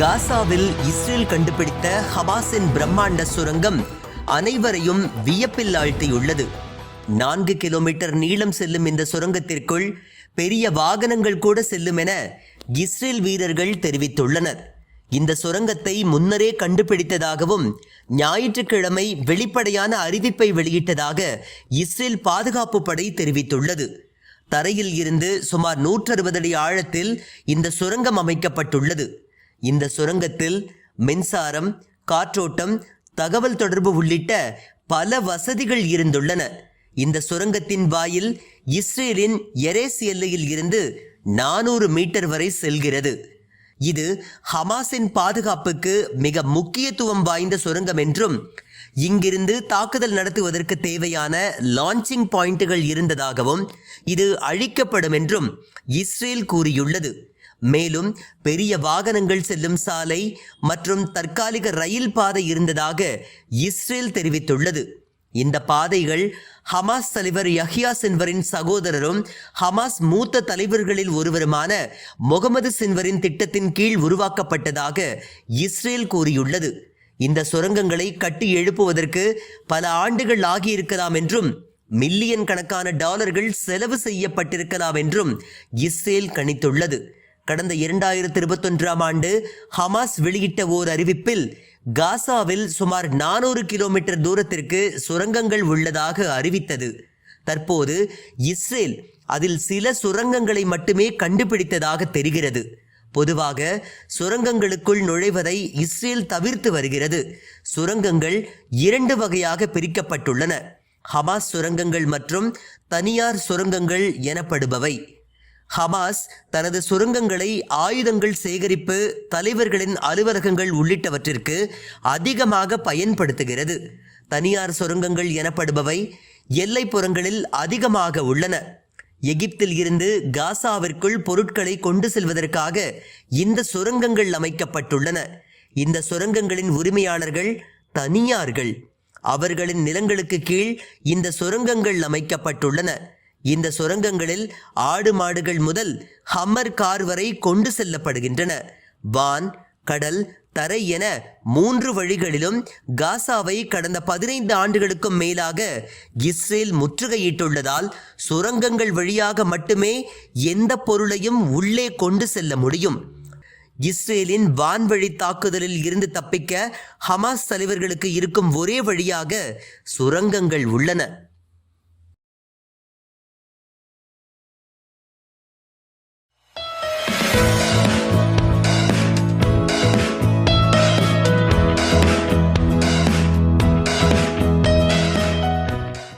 காசாவில் இஸ்ரேல் கண்டுபிடித்த ஹமாஸின் பிரம்மாண்ட சுரங்கம் அனைவரையும் வியப்பில் ஆழ்த்தியுள்ளது. நான்கு கிலோமீட்டர் நீளம் செல்லும் இந்த சுரங்கத்திற்குள் பெரிய வாகனங்கள் கூட செல்லும் என இஸ்ரேல் வீரர்கள் தெரிவித்துள்ளனர். இந்த சுரங்கத்தை முன்னரே கண்டுபிடித்ததாகவும் ஞாயிற்றுக்கிழமை வெளிப்படையான அறிவிப்பை வெளியிட்டதாக இஸ்ரேல் பாதுகாப்பு படை தெரிவித்துள்ளது. தரையில் இருந்து சுமார் 160 அடி ஆழத்தில் இந்த சுரங்கம் அமைக்கப்பட்டுள்ளது. இந்த சுரங்கத்தில் மின்சாரம் காற்றோட்டம் தகவல் தொடர்பு உள்ளிட்ட பல வசதிகள் இருந்துள்ளன. இந்த சுரங்கத்தின் வாயில் இஸ்ரேலின் எரேஸ் எல்லையில் இருந்து நானூறு மீட்டர் வரை செல்கிறது. இது ஹமாஸின் பாதுகாப்புக்கு மிக முக்கியத்துவம் வாய்ந்த சுரங்கம் என்றும் இங்கிருந்து தாக்குதல் நடத்துவதற்கு தேவையான லான்ச்சிங் பாயிண்ட்டுகள் இருந்ததாகவும் இது அழிக்கப்படும் என்றும் இஸ்ரேல் கூறியுள்ளது. மேலும் பெரிய வாகனங்கள் செல்லும் சாலை மற்றும் தற்காலிக ரயில் பாதை இருந்ததாக இஸ்ரேல் தெரிவித்துள்ளது. இந்த பாதைகள் ஹமாஸ் தலைவர் யஹ்யா சின்வரின் சகோதரரும் ஹமாஸ் மூத்த தலைவர்களில் ஒருவருமான முகமது சின்வரின் திட்டத்தின் கீழ் உருவாக்கப்பட்டதாக இஸ்ரேல் கூறியுள்ளது. இந்த சுரங்கங்களை கட்டி எழுப்புவதற்கு பல ஆண்டுகள் ஆகியிருக்கலாம் என்றும் மில்லியன் கணக்கான டாலர்கள் செலவு செய்யப்பட்டிருக்கலாம் என்றும் இஸ்ரேல் கணித்துள்ளது. கடந்த இரண்டாயிரத்தி இருபத்தொன்றாம் ஆண்டு ஹமாஸ் வெளியிட்ட ஓர் அறிவிப்பில் காசாவில் சுமார் நானூறு கிலோமீட்டர் தூரத்திற்கு சுரங்கங்கள் உள்ளதாக அறிவித்தது. தற்போது இஸ்ரேல் அதில் சில சுரங்கங்களை மட்டுமே கண்டுபிடித்ததாக தெரிகிறது. பொதுவாக சுரங்கங்களுக்குள் நுழைவதை இஸ்ரேல் தவிர்த்து வருகிறது. சுரங்கங்கள் இரண்டு வகையாக பிரிக்கப்பட்டுள்ளன. ஹமாஸ் சுரங்கங்கள் மற்றும் தனியார் சுரங்கங்கள் எனப்படுபவை. ஹமாஸ் தனது சுரங்கங்களை ஆயுதங்கள் சேகரிப்பு தலைவர்களின் அலுவலகங்கள் உள்ளிட்டவற்றிற்கு அதிகமாக பயன்படுத்துகிறது. தனியார் சுரங்கங்கள் எனப்படுபவை எல்லைப்புறங்களில் அதிகமாக உள்ளன. எகிப்தில் இருந்து காசாவிற்குள் பொருட்களை கொண்டு செல்வதற்காக இந்த சுரங்கங்கள் அமைக்கப்பட்டுள்ளன. இந்த சுரங்கங்களின் உரிமையாளர்கள் தனியார்கள். அவர்களின் நிலங்களுக்கு கீழ் இந்த சுரங்கங்கள் அமைக்கப்பட்டுள்ளன. இந்த சுரங்கங்களில் ஆடு மாடுகள் முதல் ஹம்மர் கார் வரை கொண்டு செல்லப்படுகின்றன. வான் கடல் தரை என மூன்று வழிகளிலும் காசாவை கடந்த பதினைந்து ஆண்டுகளுக்கும் மேலாக இஸ்ரேல் முற்றுகையிட்டுள்ளதால் சுரங்கங்கள் வழியாக மட்டுமே எந்த பொருளையும் உள்ளே கொண்டு செல்ல முடியும். இஸ்ரேலின் வான்வழி தாக்குதலில் இருந்து தப்பிக்க ஹமாஸ் தலைவர்களுக்கு இருக்கும் ஒரே வழியாக சுரங்கங்கள் உள்ளன.